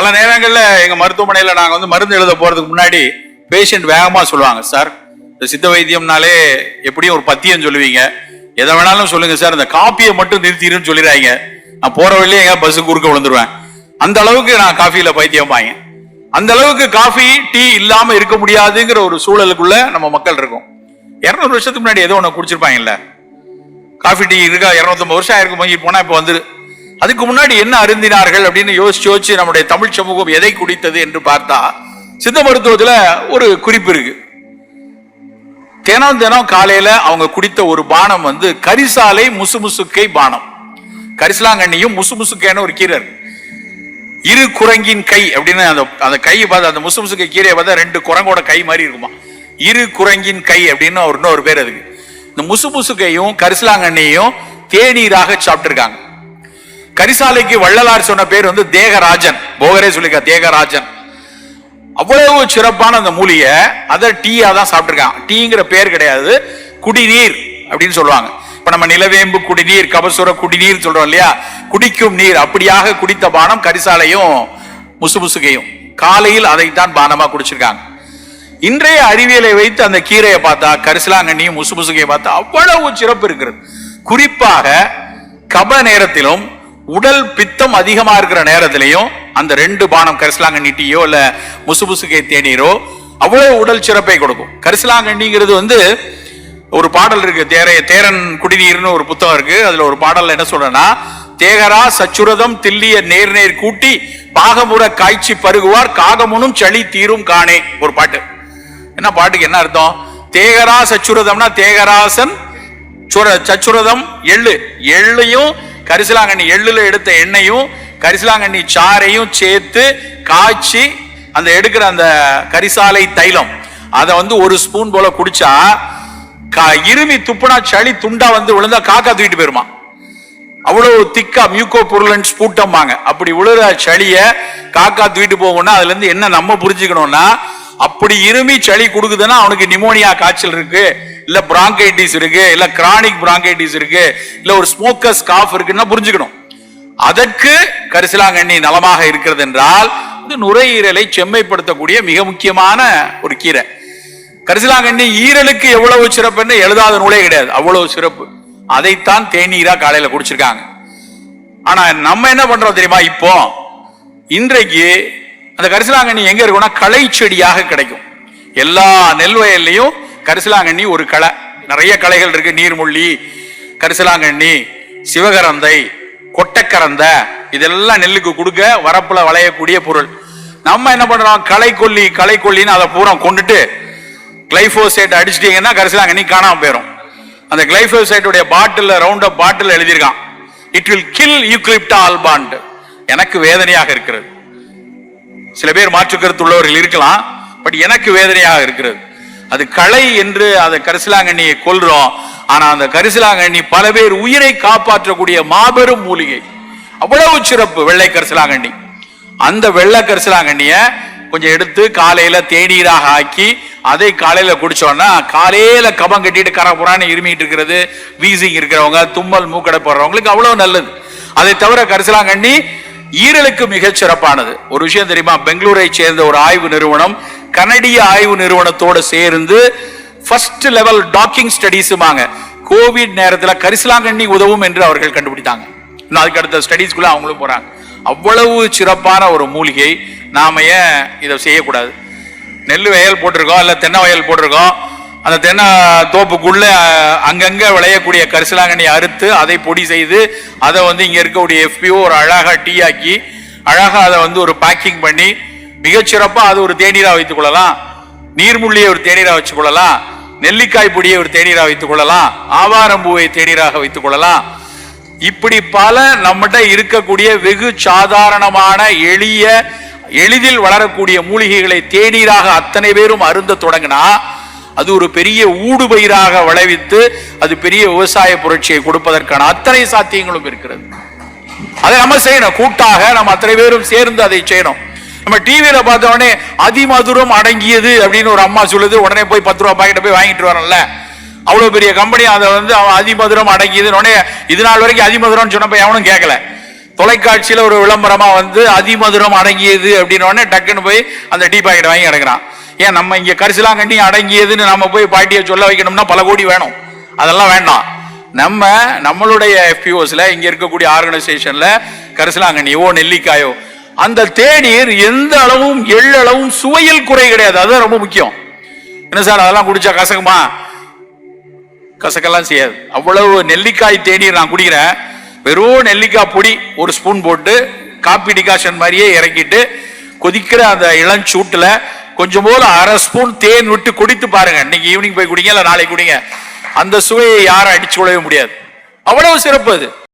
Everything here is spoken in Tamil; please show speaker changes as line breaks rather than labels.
பல நேரங்கள்ல எங்கள் மருத்துவமனையில் நாங்கள் வந்து மருந்து எழுத போகிறதுக்கு முன்னாடி பேஷண்ட் வேகமாக சொல்லுவாங்க சார் இந்த சித்த வைத்தியம்னாலே எப்படியும் ஒரு பத்தியம் சொல்லுவீங்க. எதை வேணாலும் சொல்லுங்க சார். இந்த காப்பியை மட்டும் நிறுத்திடுன்னு சொல்லிடுறாங்க நான் போற வழியே எங்க பஸ்ஸு குறுக்க விழுந்துருவேன். அந்த அளவுக்கு நான் காஃபியில பைத்தியம் பாங்க அந்த அளவுக்கு காஃபி டீ இல்லாம இருக்க முடியாதுங்கிற ஒரு சூழலுக்குள்ள நம்ம மக்கள் இருக்கோம். இரநூறு வருஷத்துக்கு முன்னாடி ஏதோ ஒன்று குடிச்சிருப்பாங்கல்ல. காஃபி டீ இருக்கா? இரநூத்தம்பது வருஷம் ஆயிருக்கும் போய் போனா இப்போ வந்துரு. அதுக்கு முன்னாடி என்ன அருந்தினார்கள் அப்படின்னு யோசிச்சு யோசிச்சு நம்முடைய தமிழ் சமூகம் எதை குடித்தது என்று பார்த்தா சித்த மருத்துவத்தில் ஒரு குறிப்பு இருக்கு. தினம் தினம் காலையில அவங்க குடித்த ஒரு பானம் வந்து கரிசாலை முசுமுசுக்கை பானம். கரிசலாங்கண்ணியும் முசுமுசுக்கைன்னு ஒரு கீரை இருக்கு. இரு குரங்கின் கை அப்படின்னு அந்த அந்த கையை பார்த்து அந்த முசுமுசுக்கை கீரையை பார்த்தா ரெண்டு குரங்கோட கை மாதிரி இருக்குமா. இரு குரங்கின் கை அப்படின்னு ஒரு இன்னொரு பேர் அதுக்கு. இந்த முசுமுசுக்கையும் கரிசலாங்கண்ணியும் தேநீராக சாப்பிட்டுருக்காங்க. கரிசாலைக்கு வள்ளலார் சொன்ன பேர் வந்து தேகராஜன். போகரே சொல்லிக்க தேகராஜன். அவ்வளவு சிறப்பான அந்த மூலிகை அதை டீயா தான் சாப்பிட்டுருக்கான். டீங்கிற பேர் கிடையாது குடிநீர் அப்படின்னு சொல்லுவாங்க. இப்ப நம்ம நிலவேம்பு குடிநீர் கபசுர குடிநீர் சொல்றோம் இல்லையா? குடிக்கும் நீர் அப்படியாக குடித்த பானம் கரிசாலையும் முசுமுசுகையும். காலையில் அதைத்தான் பானமா குடிச்சிருக்காங்க. இன்றைய அறிவியலை வைத்து அந்த கீரையை பார்த்தா கரிசலாங்கண்ணியும் முசுமுசுகையை பார்த்தா அவ்வளவு சிறப்பு இருக்கிறது. குறிப்பாக கப நேரத்திலும் உடல் பித்தம் அதிகமா இருக்கிற நேரத்திலையும் அந்த ரெண்டு பானம் கரிசலாங்கண்ணிட்டியோ இல்ல முசுமுசுகை தேநீரோ அவ்வளவு உடல் சிறப்பை கொடுக்கும். கரிசலாங்கண்ணிங்கிறது வந்து ஒரு பாடல் இருக்கு. தேர தேரன் குடிநீர்னு ஒரு புத்தகம் இருக்கு. அதுல ஒரு பாடல் என்ன சொல்றேன்னா தேகரா சச்சுரதம் தில்லிய நேர் நேர் கூட்டி பாகமுற காய்ச்சி பருகுவார் காகமுனும் சளி தீரும் காணே. ஒரு பாட்டு. என்ன பாட்டுக்கு என்ன அர்த்தம்? தேகரா சச்சுரதம்னா தேகராசன் சுர சச்சுரதம் எள்ளு. எள்ளையும் கரிசலாங்கண்ணி எள்ளுல எடுத்த எண்ணெயும் கரிசலாங்கண்ணி சாரையும் சேர்த்து காய்ச்சி அந்த எடுக்கிற அந்த கரிசாலை தைலம் அதை வந்து ஒரு ஸ்பூன் போல குடிச்சா கா- இருமி துப்புனா சளி துண்டா வந்து விழுந்தா காக்கா தூக்கிட்டு போயிருமா. அவ்வளவு திக்கா மியூக்கோ புருலன்ஸ் ஸ்பூட்டம்பாங்க அப்படி விழுற சளிய காக்கா தூக்கிட்டு போகணும்னா அதுல இருந்து என்ன நம்ம புரிஞ்சுக்கணும்னா அப்படி இருமி சளி கொடுக்குதுன்னா அவனுக்கு நிமோனியா காய்ச்சல் இருக்கு. இல்ல பிராங்கைட்டிஸ் இருக்கு இல்ல கிரானிக் பிராங்கைட்டிஸ் இருக்கு இல்ல ஒரு ஸ்மோக்கர்ஸ் காஃப் இருக்குன்னா புரிஞ்சுக்கணும். அதற்கு கரிசலாங்கண்ணி நலமாக இருக்கிறது என்றால் நுரையீரலை செம்மைப்படுத்தக்கூடிய மிக முக்கியமான ஒரு கீரை. கரிசலாங்கண்ணி ஈரலுக்கு எவ்வளவு சிறப்புன்னு எழுதாத நூலே கிடையாது. அவ்வளவு சிறப்பு. அதைத்தான் தேநீரா காலையில குடிச்சிருக்காங்க. ஆனா நம்ம என்ன பண்றோம் தெரியுமா இப்போ? இன்றைக்கு அந்த கரிசலாங்கண்ணி எங்க இருக்கும்னா களை செடியாக கிடைக்கும். எல்லா நெல் வயல்லையும் கரிசலாங்கண்ணி ஒரு களை நிறைய களைகள் இருக்கு. நீர்முள்ளி கரிசலாங்கண்ணி சிவகரந்தை கொட்டக்கரந்த இதெல்லாம் நெல்லுக்கு கொடுக்க வரப்புல வளையக்கூடிய பொருள். நம்ம என்ன பண்றோம்? களை கொல்லி களை கொல்லின்னு அதை பூரா கொண்டுட்டு கிளைஃபோசைட் அடிச்சிட்டீங்கன்னா கரிசலாங்கண்ணி காணாம போயிடும் அந்த கிளைஃபோசைட்டுடைய பாட்டில் ரவுண்ட் அப் பாட்டில் எழுதியிருக்கான். இட் வில் கில் யூக்லிப்டா ஆல்பாண்ட் எனக்கு வேதனையாக இருக்கிறது. சில பேர் மாற்று கருத்து உள்ளவர்கள் இருக்கலாம் பட் எனக்கு வேதனையாக இருக்கிறது. அது களை என்று அந்த கரிசலாங்கண்ணியை கொல்றோம். ஆனா அந்த கரிசலாங்கண்ணி பல பேர் உயிரை காப்பாற்றக்கூடிய மாபெரும் மூலிகை. அவ்வளவு சிறப்பு வெள்ளை கரிசலாங்கண்ணி. அந்த வெள்ளை கரிசலாங்கண்ணிய கொஞ்சம் எடுத்து காலையில தேநீராக ஆக்கி அதை காலையில குடிச்சோம்னா காலையில கபம் கட்டிட்டு கரப்புறான்னு இருமிட்டு இருக்கிறது வீசிங் இருக்கிறவங்க தும்மல் மூக்கடை போடுறவங்களுக்கு அவ்வளவு நல்லது. அதை தவிர கரிசலாங்கண்ணி ஈரலுக்கு மிகச் சிறப்பானது. ஒரு விஷயம் தெரியுமா? பெங்களூரை சேர்ந்த ஒரு ஆய்வு நிறுவனம் கனடிய ஆய்வு நிறுவனத்தோடு சேர்ந்து ஃபர்ஸ்ட் லெவல் டாக்கிங் ஸ்டடிஸுமாங்க கோவிட் நேரத்தில் கரிசலாங்கண்ணி உதவும் என்று அவர்கள் கண்டுபிடித்தாங்க. இன்னும் அதுக்கு அடுத்த ஸ்டடீஸ்குள்ளே அவங்களும் போகிறாங்க அவ்வளவு சிறப்பான ஒரு மூலிகை. நாம ஏன் இதை செய்யக்கூடாது? நெல் வயல் போட்டிருக்கோம் இல்லை தென்னை வயல் போட்டிருக்கோம். அந்த தென்னை தோப்புக்குள்ளே அங்கங்கே விளையக்கூடிய கரிசலாங்கண்ணி அறுத்து அதை பொடி செய்து அதை வந்து இங்கே இருக்கக்கூடிய எஃபிஓ ஒரு அழகாக டீ ஆக்கி அழகாக அதை வந்து ஒரு பேக்கிங் பண்ணி மிகச்சிறப்பா அது ஒரு தேநீரா வைத்துக் கொள்ளலாம். நீர்முள்ளியை ஒரு தேநீரா வச்சு கொள்ளலாம். நெல்லிக்காய் பொடியை ஒரு தேநீரா வைத்துக் கொள்ளலாம். ஆவாரம்பூவை தேநீராக வைத்துக் கொள்ளலாம். இப்படி பல நம்மகிட்ட இருக்கக்கூடிய வெகு சாதாரணமான எளிய எளிதில் வளரக்கூடிய மூலிகைகளை தேநீராக அத்தனை பேரும் அருந்த தொடங்கினா அது ஒரு பெரிய ஊடுபயிராக விளைவித்து அது பெரிய விவசாய புரட்சியை கொடுப்பதற்கான அத்தனை சாத்தியங்களும் இருக்கிறது. அதை நம்ம செய்யணும். கூட்டாக நம்ம அத்தனை பேரும் சேர்ந்து அதை செய்யணும். நம்ம டிவியில பார்த்த உடனே அதிமதுரம் அடங்கியது அப்படின்னு ஒரு அம்மா சொல்லுது. உடனே போய் பத்து ரூபா பாக்கெட்டை போய் வாங்கிட்டு வரல அவ்வளவு பெரிய கம்பெனி அதை வந்து அவன் அதிமதுரம் அடங்கியது உடனே இது நாள் வரைக்கும் அதிமதுரம் சொன்னப்ப எவனும் கேட்கல தொலைக்காட்சியில ஒரு விளம்பரமா வந்து அதிமதுரம் அடங்கியது அப்படின்னு உடனே டக்குன்னு போய் அந்த டீ பாக்கெட் வாங்கி கிடக்குறான். ஏன் நம்ம இங்க கரிசலாங்கண்ணி அடங்கியதுன்னு நம்ம போய் பாட்டியை சொல்ல வைக்கணும்னா பல கோடி வேணும். அதெல்லாம் வேண்டாம். நம்ம நம்மளுடைய எஃபிஓஸ்ல இங்க இருக்கக்கூடிய ஆர்கனைசேஷன்ல கரிசலாங்கண்ணியோ நெல்லிக்காயோ அந்த தேநீர் எந்த அளவும் எள்ளளவும் சுவையில் குறை கிடையாது. அதுதான் ரொம்ப முக்கியம். என்ன சார் அதெல்லாம் குடிச்சா கசக்குமா? கசக்கெல்லாம் செய்யாது. அவ்வளவு நெல்லிக்காய் தேநீர் நான் குடிக்கிறேன். வெறும் நெல்லிக்காய் பொடி ஒரு ஸ்பூன் போட்டு காப்பி டிகாஷன் மாதிரியே இறக்கிட்டு கொதிக்கிற அந்த இளஞ்சூட்டில் கொஞ்சம் போல அரை ஸ்பூன் தேன் விட்டு குடித்து பாருங்க. இன்னைக்கு ஈவினிங் போய் குடிங்க இல்லை நாளைக்கு குடிங்க. அந்த சுவையை யாரும் அடிச்சு கொள்ளவே முடியாது. அவ்வளவு சிறப்பு அது.